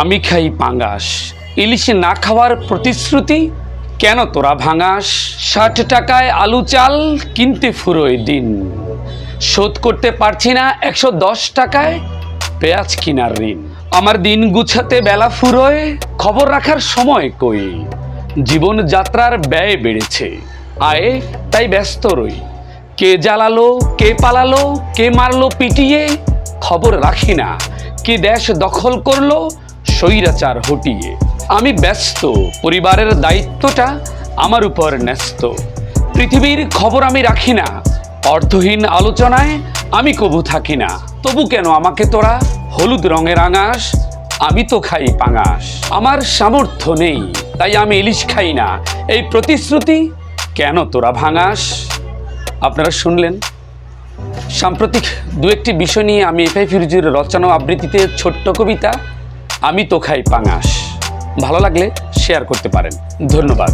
আমি খাই পাঙ্গাস ইলিশে না খাওয়ার প্রতিশ্রুতি? কেন তোরা ভাঙাস ষাট টাকায় আলু চাল কিনতে ফুরোয় দিন। শোধ করতে পারছি না একশো দশ টাকায় পেঁয়াজ কিনার ঋণ। আমার দিন গুছাতে বেলা ফুরোয়, খবর রাখার সময় কই? জীবন যাত্রার ব্যয় বেড়েছে, আয়ে তাই ব্যস্ত রই। কে জ্বালালো, কে পালালো, কে মারলো পিটিয়ে, খবর রাখি না। কে দেশ দখল করল স্বৈরাচার হটিয়ে। আমি ব্যস্ত, পরিবারের দায়িত্বটা আমার উপর ন্যস্ত। পৃথিবীর খবর আমি রাখি না, অর্থহীন আলোচনায় আমি কবু থাকি না। তবু কেন আমাকে তোরা হলুদ রঙের আঙাস আমি তো খাই পাঙাস আমার সামর্থ্য নেই, তাই আমি ইলিশ খাই না। এই প্রতিশ্রুতি কেন তোরা ভাঙাস? আপনারা শুনলেন? সাম্প্রতিক দু একটি বিষয় নিয়ে আমি এফআই ফিরুজুর রচনা আবৃত্তিতে ছোট্ট কবিতা আমি তোখাই পাঙাস ভালো লাগলে শেয়ার করতে পারেন। ধন্যবাদ।